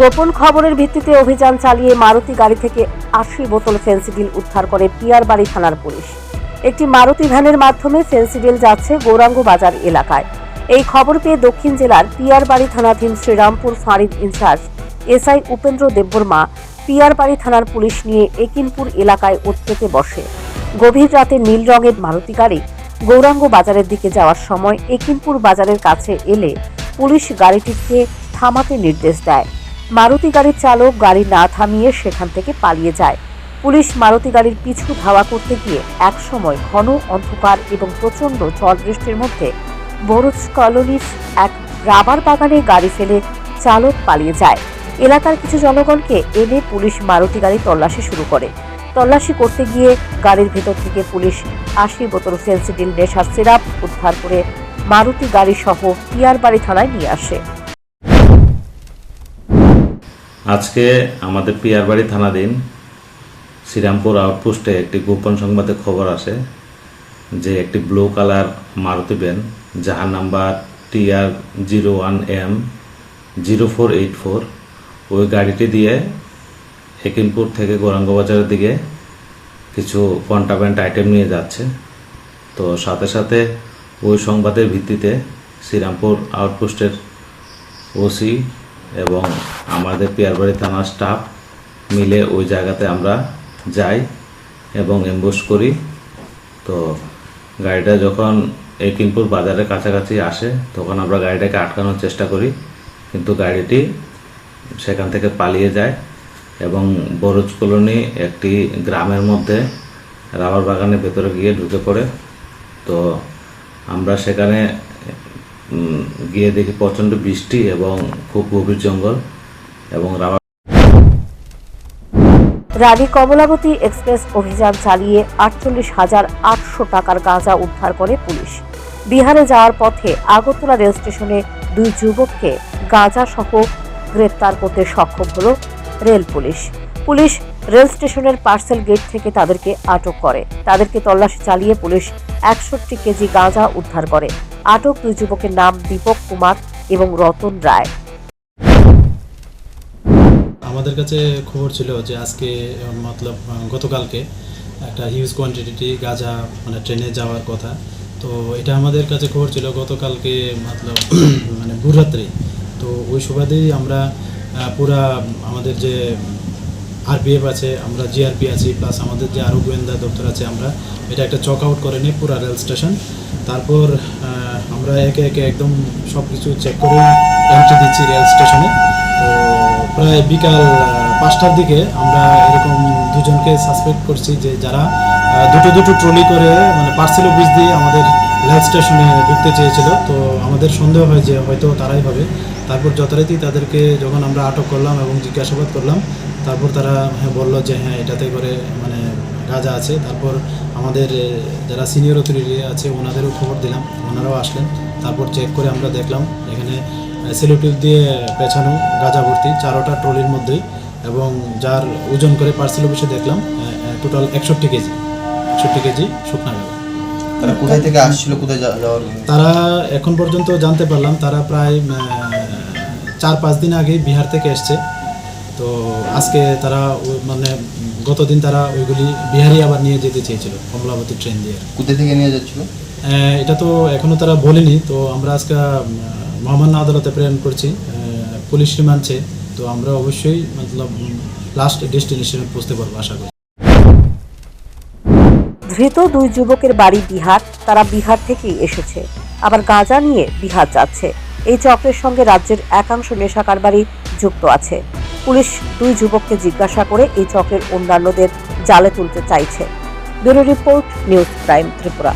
গোপন খবরের ভিত্তিতে অভিযান চালিয়ে মারুতি গাড়ি থেকে আশি বোতল ফেন্সিডিল উদ্ধার করে পিয়ারবাড়ি থানার পুলিশ। একটি মারুতি ভ্যানের মাধ্যমে ফেন্সিডিল যাচ্ছে গৌরাঙ্গ বাজার এলাকায়। এই খবর পেয়ে দক্ষিণ জেলার পিয়ারবাড়ি থানাধীন শ্রীরামপুর ফাঁড়ির in charge SI Upendra Debbarma Piyarbari থানার পুলিশ নিয়ে একিনপুর এলাকায় উৎপেতে বসে। গভীর রাতে নীল রঙের মারুতি গাড়ি গৌরাঙ্গ বাজারের দিকে যাওয়ার সময় একিনপুর বাজারের কাছে এলে পুলিশ গাড়িটিকে থামাতে নির্দেশ দেয়। মারুতি গাড়ির চালক গাড়ি না থামিয়ে সেখান থেকে পালিয়ে যায়। পুলিশ মারুতি গাড়ির পিছু ধাওয়া করতে গিয়ে একসময় ঘন অন্ধকার এবং প্রচণ্ড ঝড় বৃষ্টির মধ্যে বরুজ কলোনির এক রাবার বাগানে গাড়ি ফেলে চালক পালিয়ে যায়। এলাকার কিছু জনগণকে এনে পুলিশ মারুতি গাড়ি তল্লাশি শুরু করে। তল্লাশি করতে গিয়ে গাড়ির ভেতর থেকে পুলিশ আশি বোতল ফেন্সিডিল, নেশার সিরাপ উদ্ধার করে মারুতি গাড়ি সহ পিয়ারবাড়ি থানায় নিয়ে আসে। আজকে আমাদের পিয়ারবাড়ি থানাধীন শ্রীরামপুর আউটপোস্টে একটি গোপন সংবাদে খবর আসে যে একটি ব্লু কালার মারুতি ভ্যান যাহার number TR zero one M zero four eight four, ওই গাড়িটি দিয়ে হেকিমপুর থেকে গৌরাঙ্গবাজারের দিকে কিছু কন্ট্রাব্যান্ড আইটেম নিয়ে যাচ্ছে। তো সাথে সাথে ওই সংবাদের ভিত্তিতে শ্রীরামপুর আউটপোস্টের ওসি এবং আমাদের পিয়ারবাড়ি থানার স্টাফ মিলে ওই জায়গাতে আমরা যাই এবং এম্বুশ করি। তো গাড়িটা যখন একিনপুর বাজারের কাছাকাছি আসে, তখন আমরা গাড়িটাকে আটকানোর চেষ্টা করি। কিন্তু গাড়িটি সেখান থেকে পালিয়ে যায় এবং বরজ কলোনি একটি গ্রামের মধ্যে রাবার বাগানের ভেতরে গিয়ে ঢুকে পড়ে। তো আমরা সেখানে গিয়ে দেখি প্রচণ্ড বৃষ্টি এবং খুব গভীর জঙ্গল এবং রাবার রানী কমলাবতী এক্সপ্রেস অভিযান চালিয়ে আটচল্লিশ হাজার আটশো টাকার গাঁজা উদ্ধার করে পুলিশ। বিহারে যাওয়ার পথে আগরতলা রেল স্টেশনে দুই যুবককে গাঁজা সহ গ্রেপ্তার করতে সক্ষম হল রেল পুলিশ। পুলিশ রেল স্টেশনের পার্সেল গেট থেকে তাদেরকে আটক করে। তাদেরকে তল্লাশি চালিয়ে পুলিশ একষট্টি কেজি গাঁজা উদ্ধার করে। আটক দুই যুবকের নাম দীপক কুমার এবং রতন রায়। আমাদের কাছে খবর ছিল যে আজকে, মতলব, গতকালকে একটা হিউজ কোয়ান্টিটি গাঁজা মানে ট্রেনে যাওয়ার কথা। তো এটা আমাদের কাছে খবর ছিল গতকালকে, মতলব মানে ভোররাত্রে। তো ওই সুবাদেই আমরা পুরা আমাদের যে আরপিএফ আছে, আমরা জিআরপি আছি প্লাস আমাদের যে আরও গোয়েন্দা দপ্তর আছে, আমরা এটা একটা চক আউট করে নিই পুরা রেল স্টেশন তারপর আমরা একে একে একদম সব কিছু চেক করে এন্ট্রি দিচ্ছি রেল স্টেশনে তো প্রায় বিকাল পাঁচটার দিকে আমরা এরকম দুজনকে সাসপেক্ট করছি যে যারা দুটো দুটো ট্রলি করে মানে পার্সেল অফিস দিয়ে আমাদের রেল স্টেশনে ঢুকতে চেয়েছিল। তো আমাদের সন্দেহ হয় যে হয়তো তারাই হবে। তারপর যথারীতি তাদেরকে যখন আমরা আটক করলাম এবং জিজ্ঞাসাবাদ করলাম, তারপর তারা হ্যাঁ বলল যে হ্যাঁ এটাতে করে মানে গাঁজা আছে। তারপর আমাদের যারা সিনিয়র অথরিটি আছে ওনাদেরও খবর দিলাম ওনারাও আসলেন। তারপর চেক করে আমরা দেখলাম এখানে সেলোটিভ দিয়ে পেছানো গাঁজা ভর্তি চারোটা ট্রলির মধ্যেই এবং যার ওজন করে পার্সেল অফিসে দেখলাম টোটাল একষট্টি কেজি একষট্টি কেজি শুকনা গাঁজা। তারা কোথায় থেকে আসছিল কোথায় যাওয়ার তারা এখন পর্যন্ত জানতে পারলাম তারা প্রায় চার পাঁচ দিন আগে বিহার থেকে এসছে। তো আজকে তারা মানে গতদিন তারা ওইগুলি বিহারে আবার নিয়ে যেতে চেয়েছিল কমলাবতী ট্রেন দিয়ে। কোথায় থেকে নিয়ে যাচ্ছিল? আহ, এটা তো এখনও তারা বলেনি তো আমরা আজকে মহামান্য আদালতে প্রেরণ করছি আহ, পুলিশ রিমান্ডছে তো আমরা অবশ্যই মতলব লাস্ট ডেস্টিনেশনে পৌঁছতে পারব আশা করি। ধৃত দুই যুবকের বাড়ি বিহার তারা বিহার থেকেই এসেছে। আবার গাঁজা নিয়ে বিহার যাচ্ছে। এই চক্রের সঙ্গে রাজ্যের একাংশ নেশা কারবারি যুক্ত আছে। পুলিশ দুই যুবককে জিজ্ঞাসা করে এই চক্রের অন্যান্যদের জালে তুলতে চাইছে। Bureau report, news prime Tripura.